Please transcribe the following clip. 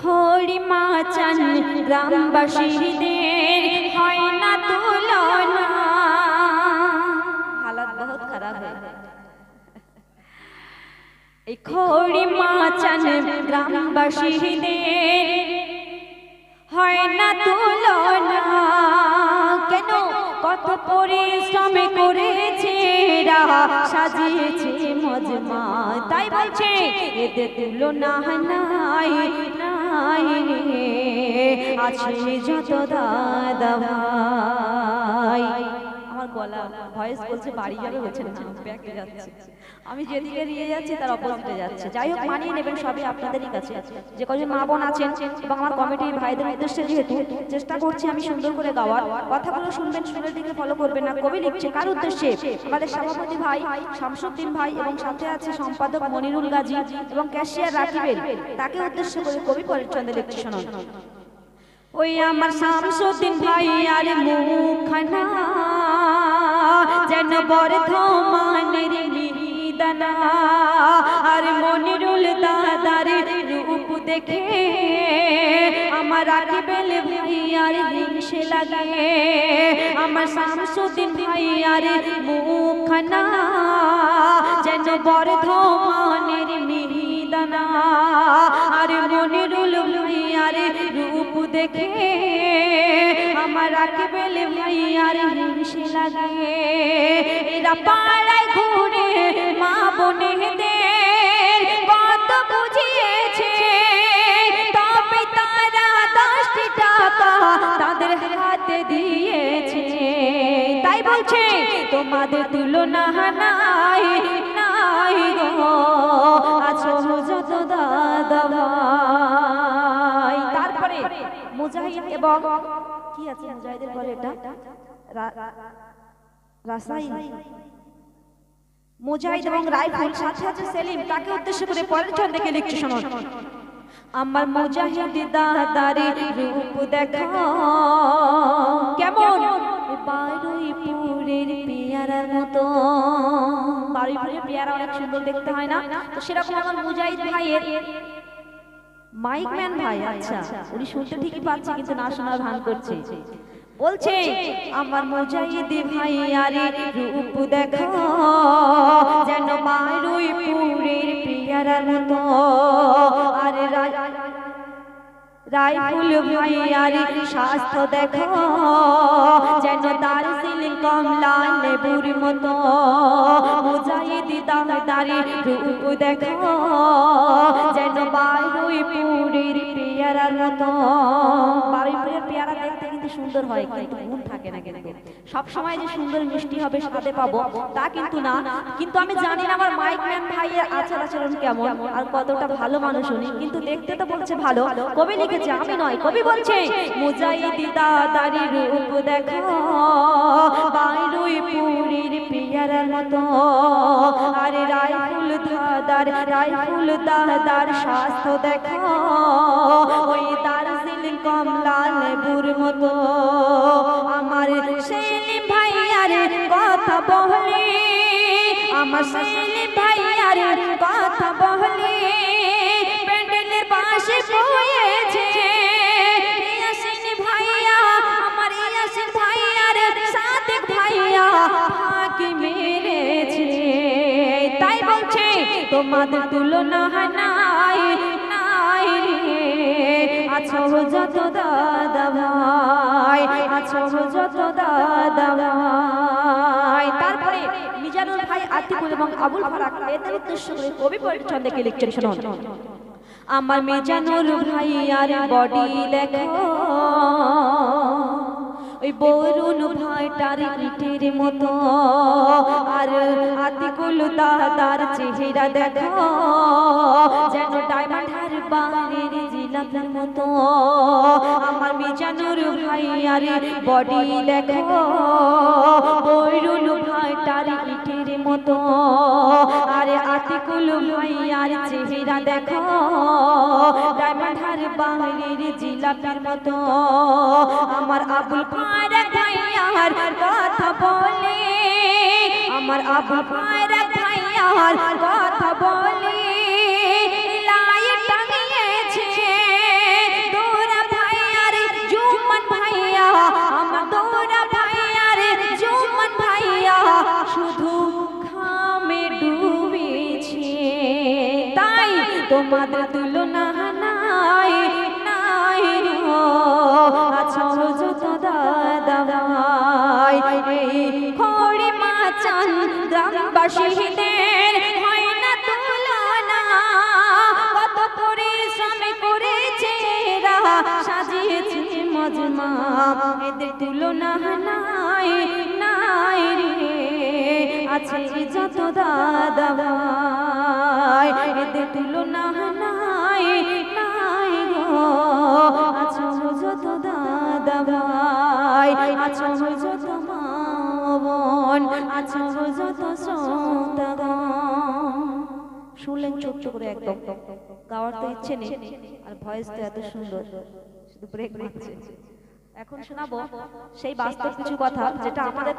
খড়ি মাচান গ্রামবাসীদের হয় না তুলনা। হালাত বহুত খারাপ এই খড়ি মাচান হয় না তুলনা। কেন? কত পরিশ্রমে করেছে রাহা সাজিয়েছে মজমা। তাই বলছে এতে তুলনা নাই নাই আছে যত দাদা গলা ভয়েস বলছে বাড়ি যাবে বলছে না। ব্যাকে যাচ্ছে। আমি যেদিকে নিয়ে যাচ্ছি তার অপোজিটে যাচ্ছে। যাই হোক মানিয়ে নেবেন সবই আপনাদেরই কাছে। যে কজন মা বোন আছেন এবং আমার কমিটির ভাইদের উদ্দেশ্যে যেহেতু চেষ্টা করছি আমি সুন্দর করে গাওয়ার কথাগুলো শুনবেন সুরের দিকে ফলো করবেন না। কবি লিখছে কার উদ্দেশ্যে? আমাদের সভাপতি ভাই শামসুদ্দিন ভাই এবং সাথে আছে সম্পাদক মনিরুল গাজী এবং ক্যাশিয়ার রাকিবের। তাকে উদ্দেশ্য করে কবি পরিচ্ছন্দে লিখছে শুনুন ওই আমার শামসুদ্দিন ভাই আর মুখানা যেন বর্ধমানের মিহিদানা আর মনিরুল দাদার রূপ দেখে আমার আকিবেল ভাই আর হিংসে লাগে। আমার শামসুদ্দিন ভাই আর মুখানা যেন বর্ধমানের মিহিদানা আর মনিরুল ভাই আর রূপ দেখে আমার আকিবেল ভাই আর হিংসে লাগে এরা পাড়ায় ঘুরে মা বোনেদের কত বুঝিয়েছে। তবে তারা দশটি টাকা তাদের হাতে দিয়েছে। তাই বলছে, তোমাদের তুলনা নাই নাই গো। দাদা তারপরে মুজাহিদ এবং আছে মুজাহিদের পরে এটা? রাসাই মুজাহিদ এবং রাইফেল সাথে আছে সেলিম তাকে উদ্দেশ্য করে পরের ছন্দে লিখছে শুনুন আমার মুজাহিদ দাদারি রূপ দেখো। কেমন? বারুইপুরের পেয়ারার মতো। বারুইপুরের পেয়ারা অনেক সুন্দর দেখতে হয় না? তো সেরকম আমার মুজাহিদ ভাইয়ের মাইক ম্যান ভাই আচ্ছা উনি শুনতে ঠিকই পাচ্ছে কিন্তু না শোনার ভান করছে। বলছে আমার মুজাহিদ ভাই আরে রূপ দেখো যেন রাইফুল ভাই আরে স্বাস্থ্য দেখো। যেন দার্জিলিং কমলা লেবুর মতো। মুজাহিদি দামদারি রূপ দেখো। যেন বাইরুই পুরীর পিয়ারার মতো। পেয়ারা দেখতে কিন্তু সুন্দর হয়, কিন্তু গুণ থাকে না কিন্তু। সব সময় যে সুন্দর মিষ্টি হবে সাথে পাবো, তা কিন্তু না। কিন্তু আমি জানি না আমার মাইক ম্যান ভাইয়ের আচার আচরণ কেমন আর কতটা ভালো মানুষ উনি। কিন্তু দেখতে তো বলছে ভালো। কবি লিখেছে, আমি নয়, কবি বলছে মুজাহিদি দাদারি রূপ দেখো বারুই পুরীর পেয়ারার মতো। আরে রাইফুল দাদার রাইফুল দাদার স্বাস্থ্য দেখো। ওই দার্জিলিং কমলা লেবুর মতো। আমার সেলিম ভাইয়ার কথা বলে আমার সেলিম ভাইয়ার কথা বলে প্যান্ডেলের পাশে বয়েছে আমার ভাইয়া তাই বলছে, তোমাদের তুলনা নাই আছো যত দাদা ভাই আছো যত দাদা ভাই। তারপরে মিজানুর ভাই আতিকুল এবং আবুল ফারাক এদের উদ্দেশ্য করে কবি পরিচন্দকে লিখছেন, শুনুন। আমার মিজানুর ভাই আর বডি দেখো, ওই বরুণ ভাইটার ইটের মতো। আর আতিকুল দাদার চেহারা দেখো, যেন ডায়মন্ডার বাড়ির জিলাপের মতো। আমার মিজানুর ভাই বডি দেখো। বরুণ ভাইটার ইটের মতো। আর আতিকুল ভাই আর চেহারা দেখো। ডায়মন্ডার বাড়ির জিলাপের মতো। আমার আবুল ফারাক ভাইয়ার কথা বলে। আমার আবুল ফারাক ভাইয়ার কথা বলে। তোমাদের তুলনা নাই নাই আছো যত দাদা ভাই, এই খড়ি মাচান গ্রামবাসীদের হয় না তুলনা। কত পরিশ্রম করেছে এরা, সাজিয়েছে মজমা। এদের তুলনা নাই নাই রে আছে যত দাদা তুলনা নাই নাই গো। আছো যত আছো যত আছো যত শুনলেন করে একদম, গাওয়ার তো ইচ্ছে নেই, আর ভয়েস তো এত সুন্দর, শুধু ব্রেক এখন শোনাবো সেই বাস্তব কিছু কথা যেটা আমাদের